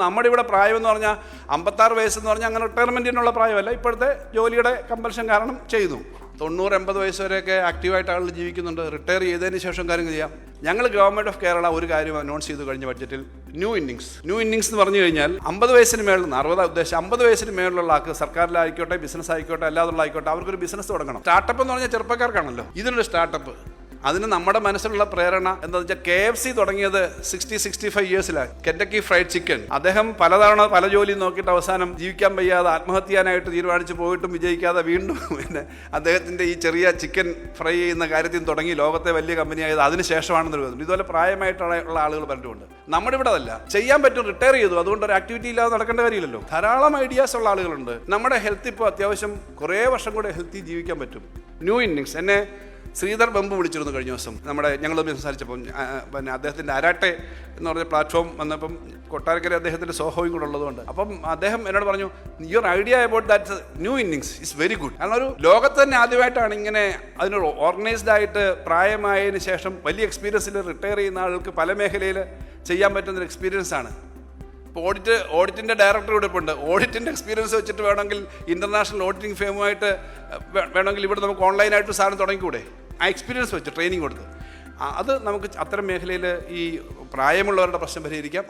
നമ്മുടെ ഇവിടെ പ്രായം എന്ന് പറഞ്ഞാൽ അമ്പത്താറ് വയസ്സെന്ന് പറഞ്ഞാൽ അങ്ങനെ റിട്ടയർമെന്റിനുള്ള പ്രായമല്ല. ഇപ്പോഴത്തെ ജോലിയുടെ കമ്പൽഷൻ കാരണം ചെയ്തു. തൊണ്ണൂറ് എൺപത് വയസ്സ് വരെയൊക്കെ ആക്റ്റീവായിട്ട് ആളുകൾ ജീവിക്കുന്നുണ്ട്. റിട്ടയർ ചെയ്തതിന് ശേഷം കാര്യങ്ങൾ ചെയ്യാം. ഞങ്ങൾ ഗവൺമെന്റ് ഓഫ് കേരള ഒരു കാര്യം അനൗൺസ് ചെയ്തു കഴിഞ്ഞ ബഡ്ജറ്റിൽ ന്യൂ ഇന്നിങ്സ് ന്യൂ ഇന്നിങ്സ് എന്ന് പറഞ്ഞു കഴിഞ്ഞാൽ അമ്പത് വയസ്സിന് മേളിൽ അറുപത് ഉദ്ദേശം അമ്പത് വയസ്സിന് മേളിലുള്ള ആൾക്ക് സർക്കാരിലായിക്കോട്ടെ ബിസിനസ് ആയിക്കോട്ടെ അല്ലാതുള്ള ആയിക്കോട്ടെ അവർക്കൊരു ബിസിനസ് തുടങ്ങണം. സ്റ്റാർട്ടപ്പ് എന്ന് പറഞ്ഞാൽ ചെറുപ്പക്കാർക്കാണല്ലോ. ഇതിനൊരു സ്റ്റാർട്ടപ്പ് അതിന് നമ്മുടെ മനസ്സിലുള്ള പ്രേരണ എന്താ വെച്ചാൽ കെ എഫ് സി തുടങ്ങിയത് സിക്സ്റ്റി സിക്സ്റ്റി ഫൈവ് ഇയേഴ്സിലാണ് കെൻഡക്കി ഫ്രൈഡ് ചിക്കൻ അദ്ദേഹം പലതവണ പല ജോലി നോക്കിയിട്ട് അവസാനം ജീവിക്കാൻ വയ്യാതെ ആത്മഹത്യ ചെയ്യാനായിട്ട് തീരുമാനിച്ച് പോയിട്ടും വിജയിക്കാതെ വീണ്ടും പിന്നെ അദ്ദേഹത്തിന്റെ ഈ ചെറിയ ചിക്കൻ ഫ്രൈ ചെയ്യുന്ന കാര്യത്തിൽ തുടങ്ങി ലോകത്തെ വലിയ കമ്പനിയായത് അതിന് ശേഷമാണെന്ന് തോന്നുന്നു ഇതുപോലെ പ്രായമായിട്ടുള്ള ആളുകൾ പലരുമുണ്ട് നമ്മുടെ ഇവിടെ അതല്ല. ചെയ്യാൻ പറ്റും റിട്ടയർ ചെയ്തു. അതുകൊണ്ട് ഒരു ആക്ടിവിറ്റി ഇല്ലാതെ നടക്കേണ്ട കാര്യമില്ലല്ലോ. ധാരാളം ഐഡിയാസ് ഉള്ള ആളുകളുണ്ട്. നമ്മുടെ ഹെൽത്ത് ഇപ്പോൾ അത്യാവശ്യം കുറേ വർഷം കൂടെ ഹെൽത്തി ജീവിക്കാൻ പറ്റും. ന്യൂ ഇന്നിങ്സ് എന്നെ ശ്രീധർ ബമ്പ് വിളിച്ചിരുന്നു കഴിഞ്ഞ ദിവസം. നമ്മുടെ ഞങ്ങൾ സംസാരിച്ചപ്പം ആ, പിന്നെ അദ്ദേഹത്തിന്റെ അരാട്ടെ എന്ന് പറഞ്ഞ പ്ലാറ്റ്ഫോം വന്നപ്പം കൊട്ടാരക്കര അദ്ദേഹത്തിന്റെ സോഹോയും കൂടെ ഉള്ളതുകൊണ്ട്. അപ്പം അദ്ദേഹം എന്നോട് പറഞ്ഞു your idea about that new innings is very good കാരണം ഒരു ലോകത്ത് തന്നെ ആദ്യമായിട്ടാണ് ഇങ്ങനെ അതിനൊരു ഓർഗനൈസ്ഡ് ആയിട്ട് പ്രായമായതിനു ശേഷം വലിയ എക്സ്പീരിയൻസിൽ റിട്ടയർ ചെയ്യുന്ന ആൾക്ക് പല മേഖലയിൽ ചെയ്യാൻ പറ്റുന്ന ഒരു എക്സ്പീരിയൻസ് ആണ്. ഇപ്പോൾ ഓഡിറ്റ് ഓഡിറ്റിന്റെ ഡയറക്ടർ ഇവിടെ ഉണ്ട് ഓഡിറ്റിന്റെ എക്സ്പീരിയൻസ് വെച്ചിട്ട് വേണമെങ്കിൽ ഇന്റർനാഷണൽ ഓഡിറ്റിംഗ് ഫേമുമായിട്ട് വേണമെങ്കിൽ ഇവിടെ നമുക്ക് ഓൺലൈനായിട്ട് സാധനം തുടങ്ങിക്കൂടെ? എക്സ്പീരിയൻസ് വെച്ച് ട്രെയിനിങ് കൊടുത്ത്. ആ, അത് നമുക്ക് അത്തരം മേഖലയിൽ ഈ പ്രായമുള്ളവരുടെ പ്രശ്നം പരിഹരിക്കാം.